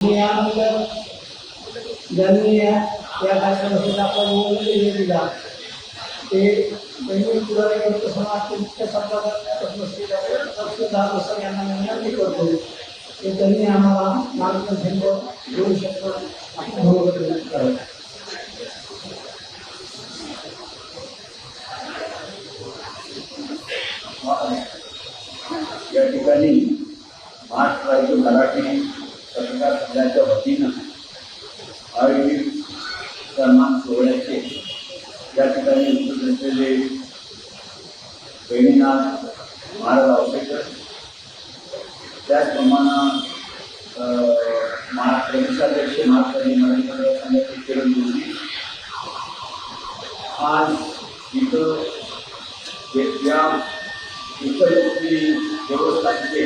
यानंतर ज्यांनी या या कार्यक्रमासाठी आपला निवडणूक ते त्यांनी पुढारी समाज मुख्य संपादक यांना विनंती करतो की त्यांनी आम्हाला मार्गदर्शन देऊ शकतात आपण मनोगत करावं या ठिकाणी महाराष्ट्र राज्य मराठी सरकार संघाच्या वतीनं आयोजित सन्मान सोहळ्याचे या ठिकाणी उपस्थित असलेले बहिणीनाथ महाराज आवसेकर त्याचप्रमाणे महाराष्ट्र प्रदेशाध्यक्ष महाराष्ट्र मराठी पत्रकार संघाचे किरण जोशी आज इथं या उपयोगी व्यवस्थांचे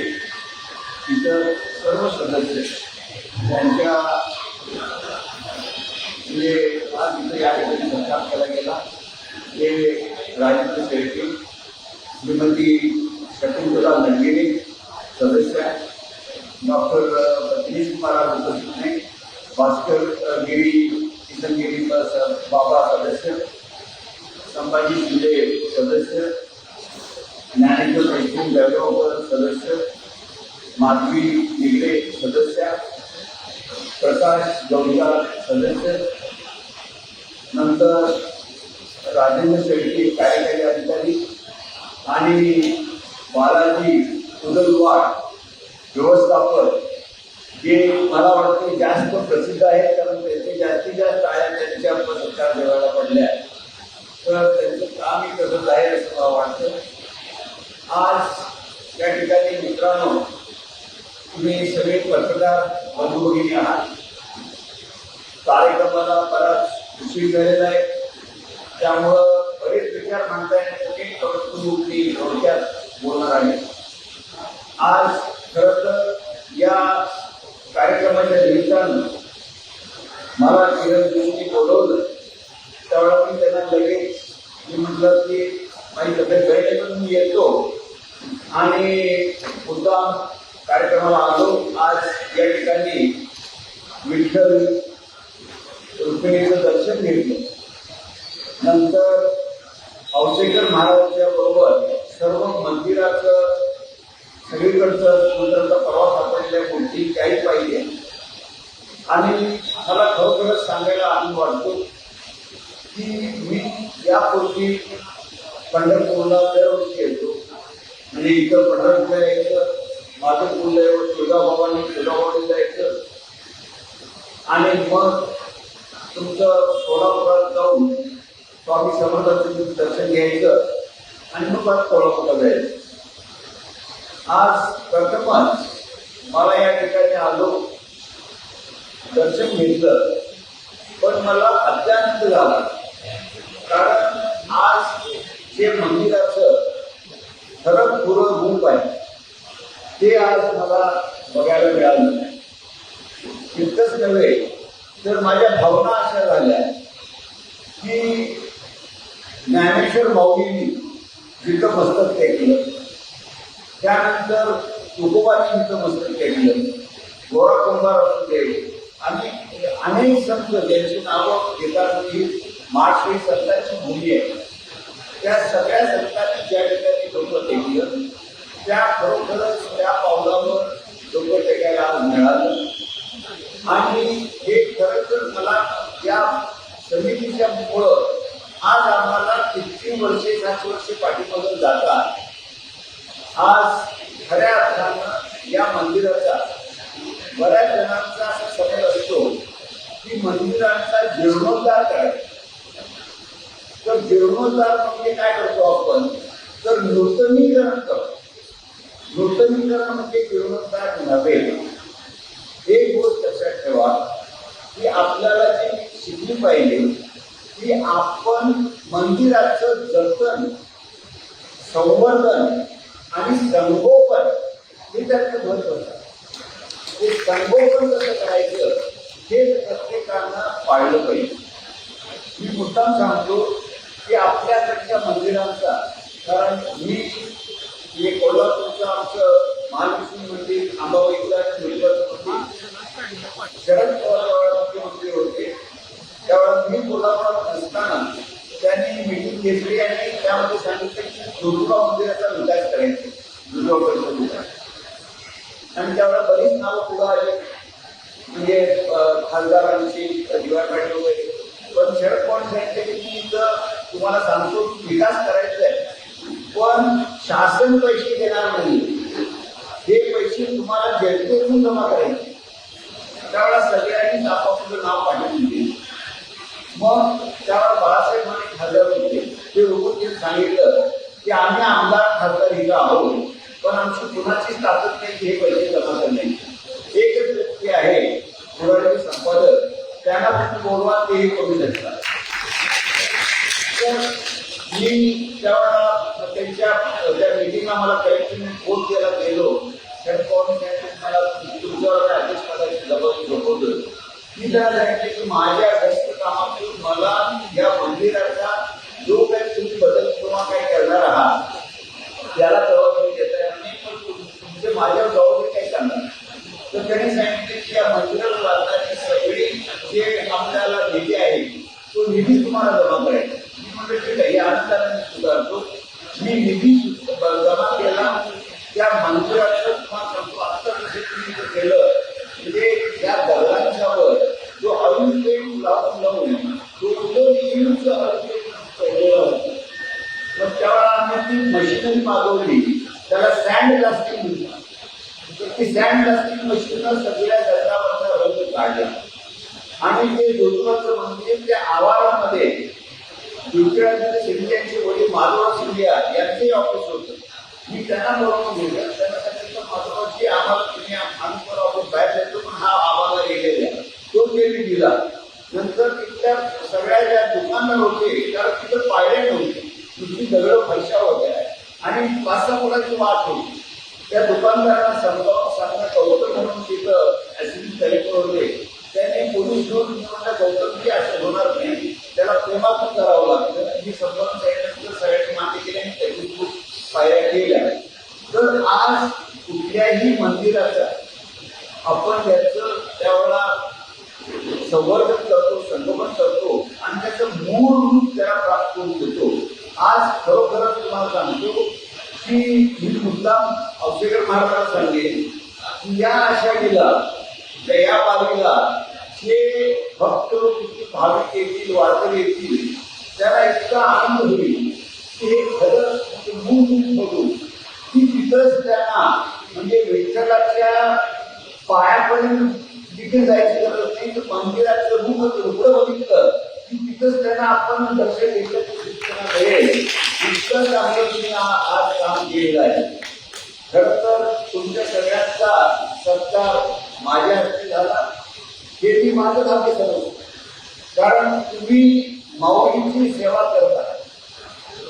इतर सर्व सदस्य त्यांच्या जे आज इथे या ठिकाणी सत्कार केला गेला ते राजेंद्र शेळके श्रीमती शकुंतला नंदिनी सदस्य डॉक्टर रजनीश कुमार उपस्थित नाही भास्कर गिरी किसनगिरी अ, बाबा सदस्य संभाजी शिंदे सदस्य ज्ञानेश्वर वैष्णव वैभव सदस्य माधवी निगडे सदस्य प्रकाश गौडा सदस्य नंतर राजेंद्र शेट्टी कार्यकारी अधिकारी आणि बालाजी उदलवाड व्यवस्थापक जे मला वाटते जास्त प्रसिद्ध आहेत कारण त्याचे जास्तीत जास्त आया त्यांच्या सरकार देवाला पडल्या आहेत. तर त्यांचं काम कसं आहे असं मला वाटतं आज या ठिकाणी मित्रांनो तुम्ही सगळे पत्रकार बंधू भगिनी आहात. कार्यक्रमाला बराच उशीर झालेला आहे. त्यामुळं बरेच विचार मांडता येण्यासाठी परंतु मी थोडक्यात बोलणार आहे. आज खरं तर या कार्यक्रमाच्या निमित्तानं मला किरण जोशींनी बोलवलं. त्यावेळेला मी त्यांना लगेच मी म्हटलं की माझी तब्येत पण मी येतो. आणि मुद्दाम कार्यक्रमाला आलो. आज या ठिकाणी विठ्ठल रुक्मिणीचं दर्शन घेतलं. नंतर औसेकर महाराजांच्या बरोबर सर्व मंदिराचं सगळीकडचं सुंदरचा प्रवास आपल्याला कोणती काही पाहिजे आणि मला खरोखरच सांगायला आनंद वाटतो की मी यापूर्वी पंढरपूरला दरवर्षी येतो. म्हणजे इथं पंढरपूरला यायचं माधवपूरला आहे तुळजाबाबांनी तुळजाभवानीला जायचं. आणि मग तुमचं सोलापुरात जाऊन स्वामी समर्थांचं दर्शन घ्यायचं आणि मग परत कोल्हापूरला जायचं. आज प्रथमच मला या ठिकाणी आलो दर्शन घेतलं पण मला अत्यानंद झाला. कारण आज जे मंदिराचं खरं पूर्ण रूप आहे ते आज मला बघायला मिळालं नाही. इतकंच नव्हे तर माझ्या भावना अशा झाल्या की ज्ञानेश्वर माऊलींनी जिथं मस्तक टेकलं त्यानंतर तुकोबांनी जिथं मस्तक टेकलं गोरा कुंभार असू दे आणि अनेक संत ज्यांची नावं घेतात की मार्च ही संतांची भूमी आहे. त्या सगळ्या संतांनी ज्या ठिकाणी लोक टेकलं त्या खरोखरच त्या पावलावर डोकं टेकायला मिळालं. आणि हे खरं तर मला या समितीच्या मुळं आज आम्हाला किती वर्षे सात वर्षे पाठीमागून जातात आज खऱ्या अर्थानं या मंदिराचा बऱ्याच जणांचा असा समज असतो की मंदिरांचा जीर्णोद्धार करायचा. तर जीर्णोद्धार म्हणजे काय करतो आपण? तर नूतनीकरण करतो. नूतनीकरण म्हणजे जीर्णोद्धार नव्हे एक गोष्ट लक्षात ठेवा की आपल्याला जी शिकली पाहिजे की आपण मंदिराचं जतन संवर्धन आणि संगोपन हे त्याचं महत्वाचं आहे. ते संगोपन कसं करायचं हे प्रत्येकानं पाळलं पाहिजे. मी मुद्दाम सांगतो की आपल्याकडच्या मंदिरांचा कारण मी हे कोल्हापूरचं आमचं महालक्ष्मी मंदिर आंबाबाईचं आणि मुलगाचं मंदिर. शरद पवार मुख्यमंत्री होते. त्यावेळेला मी कोल्हापुरात असताना त्यांनी मिटिंग घेतली आणि त्यामध्ये सांगितलं की ज्योतिबा मंदिराचा विकास करायचा ज्योतिबा परिषदेचा आणि त्यावेळेला बरीच नावं पुढे आली. म्हणजे खासदारांची दिवाळ पाटील वगैरे. पण शरद पवार सांगितले की तुम्हाला सांगतो की विकास करायचा पण शासन पैसे देणार नाही. हे पैसे तुम्हाला जनतेतून जमा करायचे. त्यावेळेला सगळ्यांनीच आपापलं नाव पाठवले मग त्यावेळेला बाळासाहेब म्हणे खासदार होते. ते उपस्थित सांगितलं की आम्ही आमदार खासदार इथं आहोत पण आमची कुणाचीच ताकद नाही की हे पैसे जमा करण्याची. एकच व्यक्ती आहे पुराणे संपादक. त्यांना तुम्ही बोलवा तेही करू शकतात. मी त्यावेळेला त्यांच्या त्या मिटिंगला मला काही मी फोन केला गेलो. तर मला तुमच्यावर आदेश करायची जबाबदारी मी त्याला सांगितले की माझ्या व्यस्त कामातून मला या मंदिराचा जो काही तुम्ही बदल किंवा काही करणार आहात त्याला जबाबदारी देता येणार नाही पण तुमचे माझ्यावर जबाबदारी काही करणार? तर त्यांनी सांगितले की या मंदिराला लागणारी सगळी जे आपल्याला निधी आहे तो निधी तुम्हाला जमा करायचा मी सुधारतो. मी निधी जमा केला त्या मंदिराचं तुम्हाला सांगतो आता जसे तुम्ही केलं. म्हणजे त्या दगडांच्यावर जो अरुण लावून लावून तो तो नेहमीच अरुण मग त्यावेळेला आम्ही ती मशिनरी मागवली. त्याला सँड ब्लास्टिंग म्हणतात. ती सँड ब्लास्टिंग मशीन सगळ्या दगडावरचा रंग काढला. आणि ते ज्योतिबाचं मंदिर त्या आवारामध्ये दुसऱ्यामध्ये शिंदेचे वडील माधवराव शिंदे यांचंही ऑफिस होतं. मी त्यांना बोलावून गेलं त्यांना सांगितलं माधवरावजी आम्हाला तुम्ही आम्ही ऑफिस बाहेर देतो पण हा आम्हाला गेलेला तो त्यांनी दिला. नंतर तिथल्या सगळ्या ज्या दुकानदार होते त्या तिथं पायऱ्या नव्हती. तुमची दगड फरशा होत्या. आणि पाच सहा फुटाची वाट होती. त्या दुकानदारांना समजावून सांगणं गौतम म्हणून तिथं ऍसिडिंग कलेक्टर होते. त्याने पोलीस घेऊन गौतम की असं होणार नाही. तेव्हा पण करावं लागतं. ही समजावून पायापर्यंत तिथे जायचं गरज नाही तर मंदिराचं रूप एवढं बघितलं. की तिथंच त्यांना आपण दर्शन घेतलं सूचना मिळेल इतकं चांगलं तुम्ही आज काम केलेलं आहे. खर तर तुमच्या सगळ्यांचा सत्कार माझ्या हस्ते झाला. हे मी माझं भाग्य समजतो कारण तुम्ही माऊलीची सेवा करता.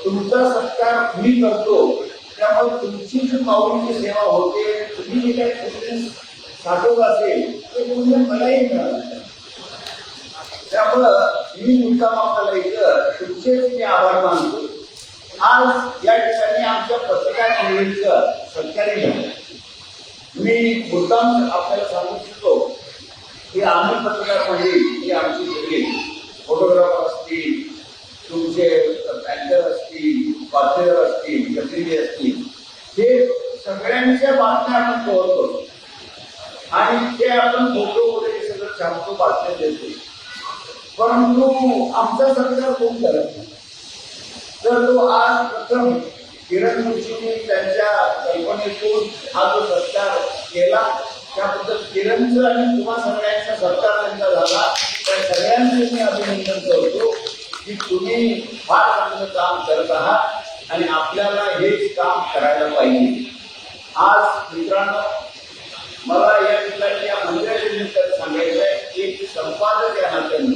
तुमचा सत्कार मी करतो. त्यामुळे तुमची जी माऊलीची सेवा होते तुम्ही जे काही पुण्य साठवत असेल ते पुण्य मलाही मिळालं त्यामुळं मी मुद्दाम आपल्याला इथं तुमचे मी आभार मानतो. आज या ठिकाणी आमच्या पत्रकार मंडळीचं सत्कार्य झालं. मी मुद्दाम आपल्याला सांगू शकतो की आम्ही पत्रकार मंडळी ही आमची सगळी फोटोग्राफर असतील तुमचे बँकर असतील बातमीदार असतील प्रतिनिधी असतील हे सगळ्यांच्या बातम्या आपण पोहोचतो आणि ते आपण फोटो वगैरे सगळं छापतो बातम्या देतो परंतु आमचा सरकार कोण करत नाही? तर तो आज प्रथम किरण जोशींनी त्यांच्या कल्पनेतून हा जो सत्कार केला त्याबद्दल किरणचं आणि तुम्हा सगळ्यांचा सत्कार त्यांचा झाला. त्या सगळ्यांचे मी अभिनंदन करतो की तुम्ही फार चांगलं काम करत आहात आणि आपल्याला हेच काम करायला पाहिजे. आज मित्रांनो मला या ठिकाणी या मंदिराच्या निमित्तानं सांगायचं आहे एक संपादक या नात्याने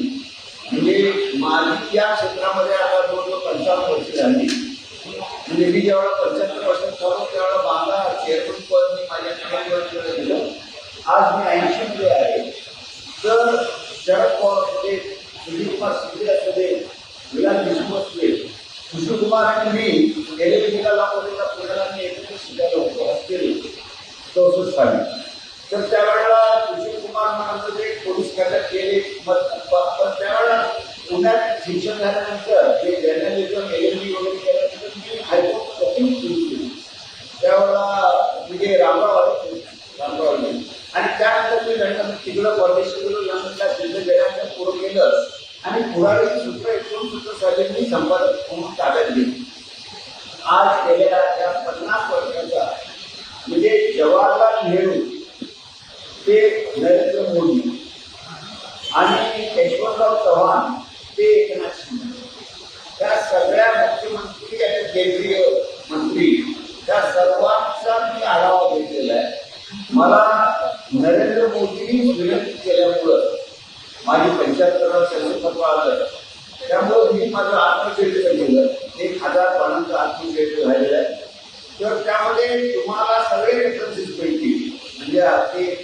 म्हणजे माझी या क्षेत्रामध्ये आता जवळजवळ पंचावन्न वर्ष झाली. म्हणजे मी जेवढा पंच्याहत्तर वर्षात ठरवून तेवढा बांधा चेअरमन पद मी माझ्या ठिकाणी दिलं आज मी ऐंशी मुले आहे. तर शरद पवार असू दे सुनील कुमार शिंदे असू दे विलास देशमुख असू दे कुमार आणि मी गेले निकाला पुण्याला पुण्याला मी एकत्र शिकायला होतो असतील चौसष्ट साली तर त्यावेळेला सुशील कुमार पोलीस खात्यात केले पण त्यावेळेला पुण्यात शिक्षण झाल्यानंतर जे जर्नलिझम एल एल वगैरे केल्यानंतर मी हायकोर्ट कठीण केली. त्यावेळेला म्हणजे रामराव आले रामराव आणि त्यानंतर मी लंडन तिकडं परदेशी गेलो लंडनला तिथं गेल्यानंतर पुढं केलं. आणि पुढारी सूत्र एकूण सूत्र साहेबांनी संपादन म्हणून ताब्यात घेतली आज गेलेल्या त्या पन्नास वर्षाचा म्हणजे जवाहरलाल नेहरू ते नरेंद्र मोदी आणि यशवंतराव चव्हाण ते एकनाथ शिंदे त्या सगळ्या मुख्यमंत्री आणि केंद्रीय मंत्री त्या सर्वांचा मी आढावा घेतलेला आहे मला नरेंद्र मोदींनी विनंती केल्यामुळं माझी पंच्याहत्तर वर्षाचं आलं त्यामुळं मी माझं आत्मचरित्र केलं एक हजार पानांचं आत्मचरित्र झालेलं आहे तर त्यामध्ये तुम्हाला सगळे रेफरन्सेस मिळतील म्हणजे ते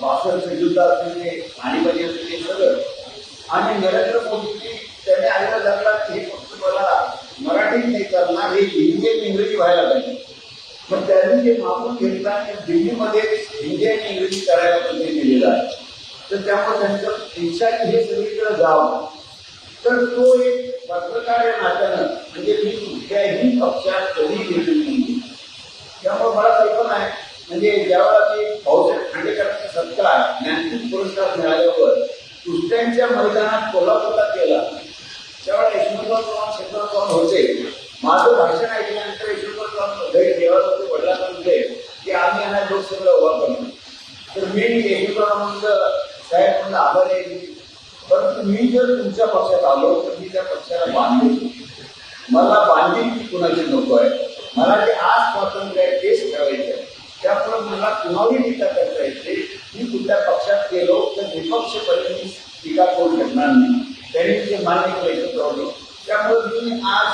बासष्ट युद्ध असतील ते आणीबाणी असतील ते सगळं आणि नरेंद्र मोदींनी त्याने आलेला धरला की हे फक्त मला मराठीत नाही करणार हे हिंदी आणि इंग्रजी व्हायला पाहिजे पण त्यांनी जे मागून घेतलं आणि दिल्लीमध्ये हिंदी आणि इंग्रजी करायला त्यांनी दिलेलं आहे. तर त्यामुळे त्यांचं इच्छा हे सगळीकडे जावं. तर तो एक पत्रकार या नात्यानं म्हणजे मी कुठल्याही पक्षात कधी गेलेलो नाही. त्यामुळे मला कल्पना आहे. म्हणजे ज्यावेळेला मी भाऊसाहेब खांडेकरांचा सत्कार ज्ञानपीठ पुरस्कार मिळाल्यावर कुस्त्यांच्या मैदानात कोल्हापूरला केला त्यावेळेला यशवंतराव चव्हाण शंकरराव चव्हाण होते. माझं भाषण ऐकल्यानंतर यशवंतराव चव्हाण घरी देवाला वडिलांना म्हणते की आम्ही यांना लोकसभेला उभा करतो तर मी यशवंतराव साहेब म्हणून आभार आहे. परंतु मी जर तुमच्या पक्षात आलो तर मी त्या पक्षाला बांधले. मला बांधील कुणाची नको आहे. मला जे आज स्वातंत्र्य आहे तेच ठेवायचं आहे त्यामुळे मला कुणावरही टीका करता येते मी कुठल्या पक्षात गेलो तर विपक्षपणे मी टीका करू शकणार नाही. त्यांनी ते मान्य केले प्रॉब्लेम त्यामुळे मी आज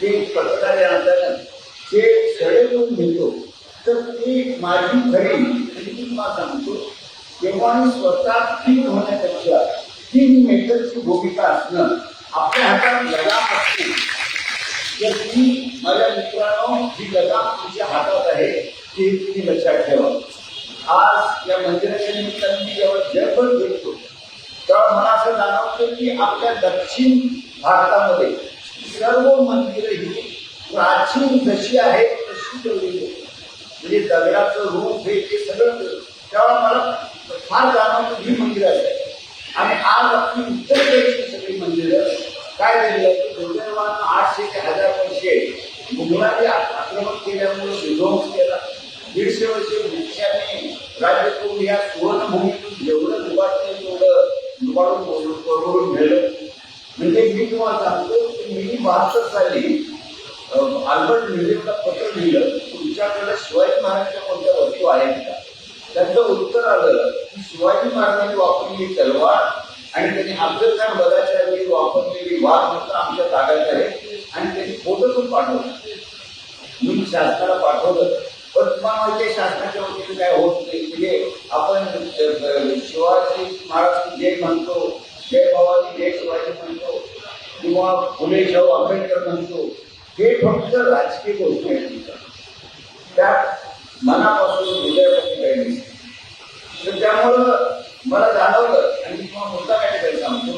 जे पत्रकार या नात्यानं जे सडे करून घेतो तर ती माझी खरी म्हणजे मी तुम्हाला सांगतो आपण स्वतः ठीक होण्यापेक्षा तीन मेटरची भूमिका असणं आपल्या हातात लगाम असते. तर ती माझ्या मित्रांनो ही लगाम तुमच्या हातात आहे ती तुम्ही लक्षात ठेवा. आज या मंदिराच्या निमित्ताने मी जेव्हा जगभर भेटतो तेव्हा मला असं जाणवतं की आपल्या दक्षिण भारतामध्ये सर्व मंदिरं ही प्राचीन जशी आहेत तशी ठेवलेली आहेत. म्हणजे दगडाचं रूप हे ते सगळं तेव्हा मला फार जाणवतं ही मंदिरं आहेत. आणि आज आपली उत्तर उत्तरेकडची सगळी मंदिरं काय झाली आहे की दुर्दैवानं आठशे ते हजार वर्षे मुघलांनी आक्रमण केल्यामुळे विध्वंस केला. दीडशे वर्षे वृक्षाने राज्य करून या सुवर्णभूमीतून जेवढं दुबाटलं तेवढं दुबाडून करून मिळलं म्हणजे मी तुम्हाला सांगतो की मी बहात्तर साली अं, अल्बर्ट म्युझियमला पत्र लिहिलं तुमच्याकडे शिवाजी महाराजांच्या कोणत्या वस्तू आहेत का? त्यांचं उत्तर आलं की शिवाजी महाराजांनी वापरलेली तलवार आणि त्यांनी अफजल खान बदाच्या वेळी वापरलेली वाघ मात्र आमच्या ताब्यात आहे आणि त्यांनी फोटो पण मी शासनाला पाठवलं. पण तुम्हाला माहिती शासनाच्या वतीने काय होत नाही म्हणजे आपण शिवाजी महाराज जे म्हणतो जय भवानी जय शिवाजी म्हणतो किंवा फुले शाहू आंबेडकर म्हणतो हे फक्त राजकीय गोष्टी आहेत. त्या मनापासून हृदयापासून काही नाही. तर त्यामुळं मला जाणवलं आणि मी तुम्हाला मुद्दा काय काही सांगतो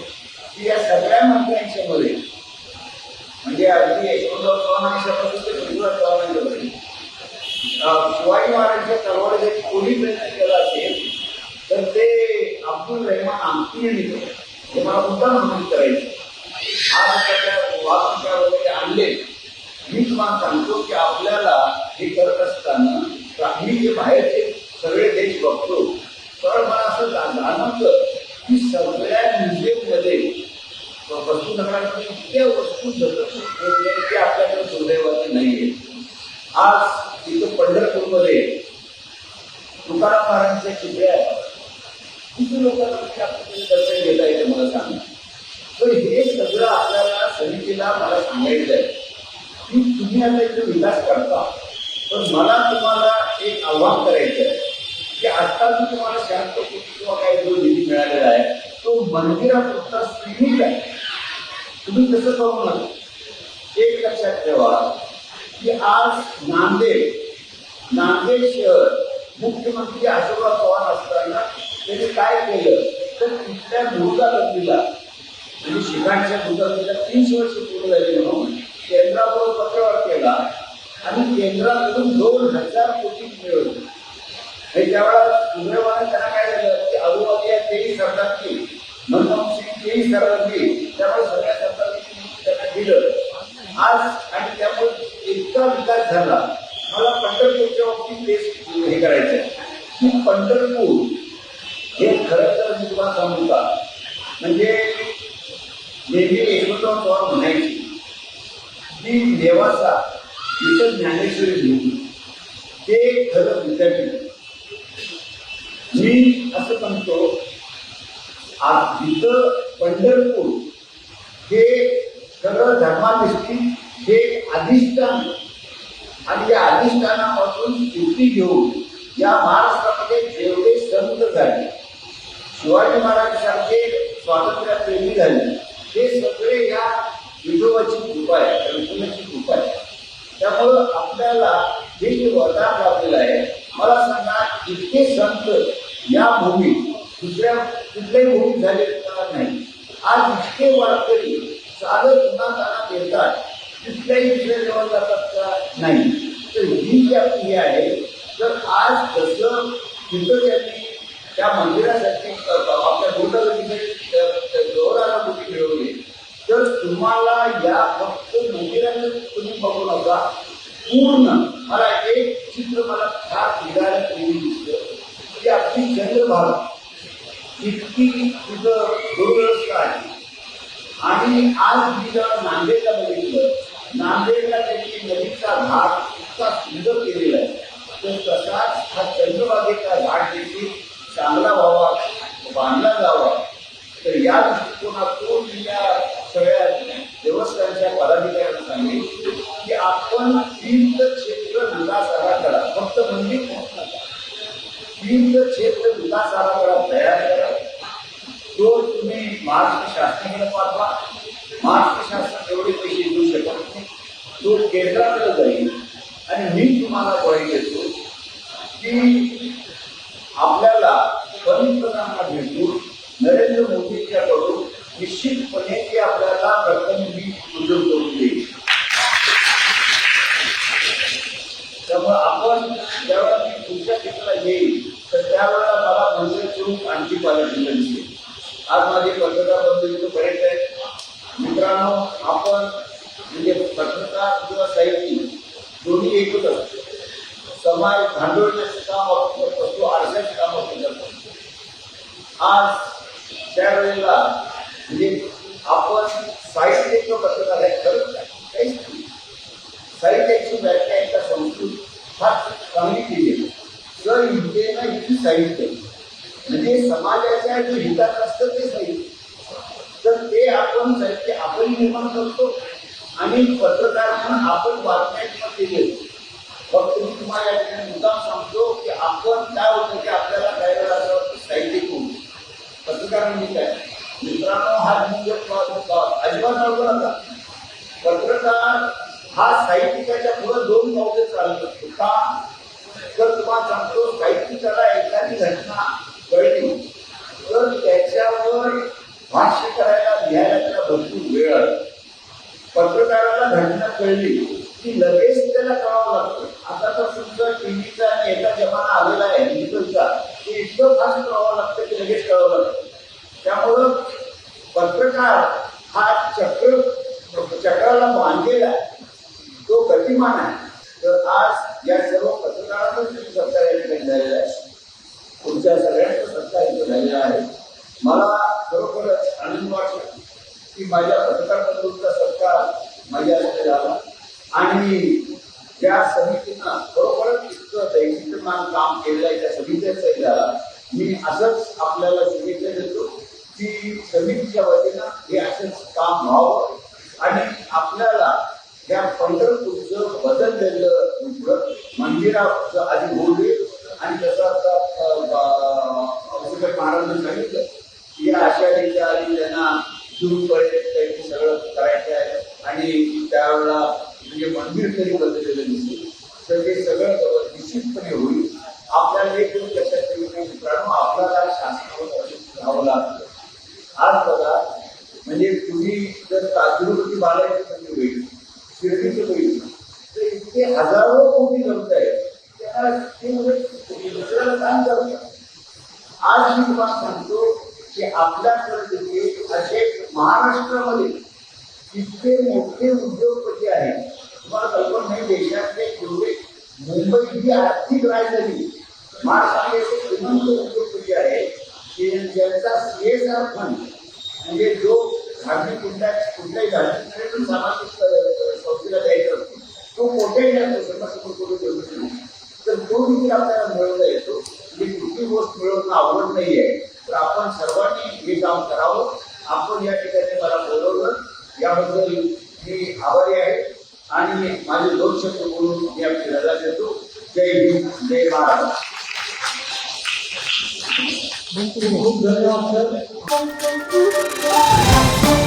की या सगळ्या मंत्र्यांच्या मध्ये म्हणजे अगदी यशवंतराव चव्हाणांच्यापासून ते पृथ्वीराज चव्हाणांच्यापर्यंत अं, शिवाजी महाराजांच्या तलवारीसाठी कोणी प्रयत्न केला असेल तर ते अब्दुल रहमान आमटी हे मला मुद्दा नमूद करायचं आज त्याच्या वगैरे आणले. मी तुम्हाला सांगतो की आपल्याला हे करत असताना आम्ही जे बाहेरचे सगळे देश बघतो. तर मला असं जा- जाणवतं की सगळ्या म्युझियममध्ये वस्तू नगरामध्ये इतक्या वस्तू जतन ते आपल्याकडे दुर्दैवाचे नाही आज तिथं पंढरपूरमध्ये तुकाराम महाराजांचे चित्रे आहेत. किती लोकांना दर्शन घेता येते मला सांग. तर हे सगळं आपल्याला समितीला मला सांगायचं आहे की तुम्ही आता इथे विकास करता. पण मला तुम्हाला एक आव्हान करायचं आहे की आता मी तुम्हाला शांत किंवा काही जो निधी मिळालेला आहे तो मंदिरापुरता सीमित आहे. तुम्ही तसं करू नका एक लक्षात ठेवा की आज नांदेड नांदेड शहर मुख्यमंत्री अशोकराव पवार असताना त्यांनी काय केलं? तर तिथल्या दुर्गा नदीला म्हणजे शिखांच्या दुर्गा तीनशे वर्ष पूर्ण झाली म्हणून केंद्राबरोबर पत्रवार केला. आणि केंद्राकडून दोन हजार कोटी मिळवली. आणि त्यावेळेला सुदैवाने त्यांना काय झालं? की आजूबाजूला तेही सरकारची मनमोहन सिंग तेही सरकारची त्यामुळे सगळ्या सरकारची त्यांना दिलं. आज आणि त्यामुळे इतका विकास झाला. मला पंढरपूरच्या बाबतीत तेच हे करायचं आहे की पंढरपूर हे खरं तर मी तुम्हाला सांगू का म्हणजे नेहमी यशवंतराव पवार म्हणायची. की देवाचा इथं ज्ञानेश्वरी लिहून ते खरं विद्यापीठ मी असं म्हणतो आज इथं पंढरपूर हे खरं धर्मादृष्टी हे अधिष्ठान आणि या अधिष्ठानापासून स्फूर्ती घेऊन या महाराष्ट्रामध्ये जेवढे संत झाले शिवाजी महाराज सारखे स्वातंत्र्यप्रेमी झाले हे सगळे या विठोबाची कृपा आहे रघुनाथची कृपा आहे. त्यामुळं आपल्याला हे जे वरदान लाभलेलं आहे मला सांगा इतके संत या भूमीत दुसऱ्या कुठल्याही भूमीत झाले नाही. आज इतके वारकरी चालत उन्हाताना देतात कुठल्याही दुसऱ्या जवळ जातात का? नाही. तर ही जी आपली आहे तर आज जसं तिथं त्यांनी त्या मंदिरासाठी आपल्या गोटाला गौराला मुठी मिळवली तर तुम्हाला या तुम्ही बघू नका. पूर्ण मला एक चित्र मला फार फिरायला प्रेमी दिसतं. म्हणजे की आपली चंद्रभाग. इतकी तिथं दुर्व्यवस्था आहे. आणि आज मी जेव्हा नांदेडला बघितलं नांदेडला त्यांनी नदीचा घाट इतका सुंदर केलेला आहे. तर तसाच हा चंद्रभागेचा घाट देखील चांगला व्हावा बांधला जावा. तर या आपण तीर्थ क्षेत्र विकास आराखडा फक्त म्हणजे मंदिर तीर्थ क्षेत्र विकास आराखडा तयार करा. तो तुम्ही महाराष्ट्र शासनाकडे पाठवा. महाराष्ट्र शासन एवढे पैसे देऊ शकत नाही. तो केंद्राकडे जाईल आणि मी तुम्हाला ग्वाही देतो की आपल्याला पंतप्रधानांना भेटून नरेंद्र मोदींच्याकडून निश्चितपणे ते आपल्याला प्रतिनिधी मंजूर करून देईल त्यामुळे आपण ज्यावेळेला मी पुढच्या ठिकाणी येईल तर त्यावेळेला मला मंत्री स्वरूप आणखी पाहिजे दिसेल आज माझी पत्रकार बंधू इथं आहे मित्रांनो आपण म्हणजे पत्रकार किंवा साहित्य दोन्ही एकच असतो समाज भांडवण्याचं काम असतो करतो आरशाचं काम असतो आज त्यावेळेला म्हणजे आपण साहित्य किंवा पत्रकार आहे खरंच आहे काहीच नाही. साहित्याची व्याख्या एका संस्कृत फार कमी केली आहे. जर हितेनं हिती साहित्य म्हणजे समाजाच्या जे हितात असतं ते साहित्य तर ते आपण साहित्य आपण निर्माण करतो आणि पत्रकार म्हणून आपण बातम्या केले फक्त मी तुम्हाला या ठिकाणी मुद्दाम सांगतो की आपण काय होतं की आपल्याला काही वेळा असं वाटतं साहित्य कोण पत्रकार म्हणजे काय? मित्रांनो हा म्हणजे अजिबात नव्हतं नका. पत्रकार हा साहित्यिकाच्या पुढे दोन पावले चालत असतो का? तर तुम्हाला सांगतो साहित्यिकाला एखादी घटना कळली तर त्याच्यावर भाष्य करायला लिहायला भरपूर वेळ पत्रकाराला घटना कळली की लगेच त्याला कळावं लागतं. आता तर सुद्धा टीव्हीचा आणि एका जमाना आलेला आहे डिजिटलचा ते इतकं फास्ट करावं लागतं की लगेच कळावं लागतं. त्यामुळं पत्रकार हा चक्र चक्राला बांधलेला आहे. तो गतिमान आहे तर आज या सर्व पत्रकारांचं सरकार या ठिकाणी झालेला आहे. तुमच्या सगळ्यांचं सत्ता इथे झालेलं आहे. मला खरोखरच आनंद वाटतो की माझ्या पत्रकार बंधूंचा सरकार माझ्या हस्ते झाला आणि त्या समितीनं खरोखरच इतकं दैनिकमान काम केलेलं आहे त्या समितीचाही झाला मी असंच आपल्याला शुभेच्छा देतो की समितीच्या वतीनं हे असंच काम व्हावं आणि आपल्याला या पंढरपूरचं बदललेलं रूप मंदिराचं आधी होऊ आणि जसं आता महाराजांनी सांगितलं की या आषाढीच्या आधी त्यांना दूरपर्यंत त्यांनी सगळं करायचं आहे. आणि त्यावेळेला म्हणजे मंदिर तरी बदललेलं दिसेल. तर ते सगळं निश्चितपणे होईल. आपल्याला एक दोन लक्षात ठेवलं मित्रांनो आपल्याला शासनावर अवलंबून राहावं लागतं. आज बघा म्हणजे तुम्ही जर तिरुपती बाळायची संधी होईल? शिर्डीचं होईल तर इतके हजारो कोटी खर्च आहे. त्या दुसऱ्याला म्हणजे काम करतात आज मी तुम्हाला सांगतो की आपल्याकडे देखील असे महाराष्ट्रामध्ये इतके मोठे उद्योगपती आहेत. तुम्हाला कल्पना नाही देशातले जेवढे मुंबई ही आर्थिक राजधानी महाराष्ट्रामध्ये श्रीमंत उद्योगपती आहेत. की ज्यांचा सीएसआर फंड म्हणजे जो धार्मिक कुठल्या कुठल्याही धार्मिक सामाजिक संस्थेला द्यायचा असतो. तो असतो सर्व करून देऊ शकतो तर तो देखील आपल्याला मिळवता येतो. ही कुठली गोष्ट मिळवणं अवघड नाही आहे तर आपण सर्वांनी हे काम करावं. आपण या ठिकाणी मला बोलवलं. याबद्दल मी आभारी आहे. आणि माझे दोन शब्द बोलून मी आपली रजा देतो. जय हिंद जय महाराष्ट्र खूप धन्यवाद सर.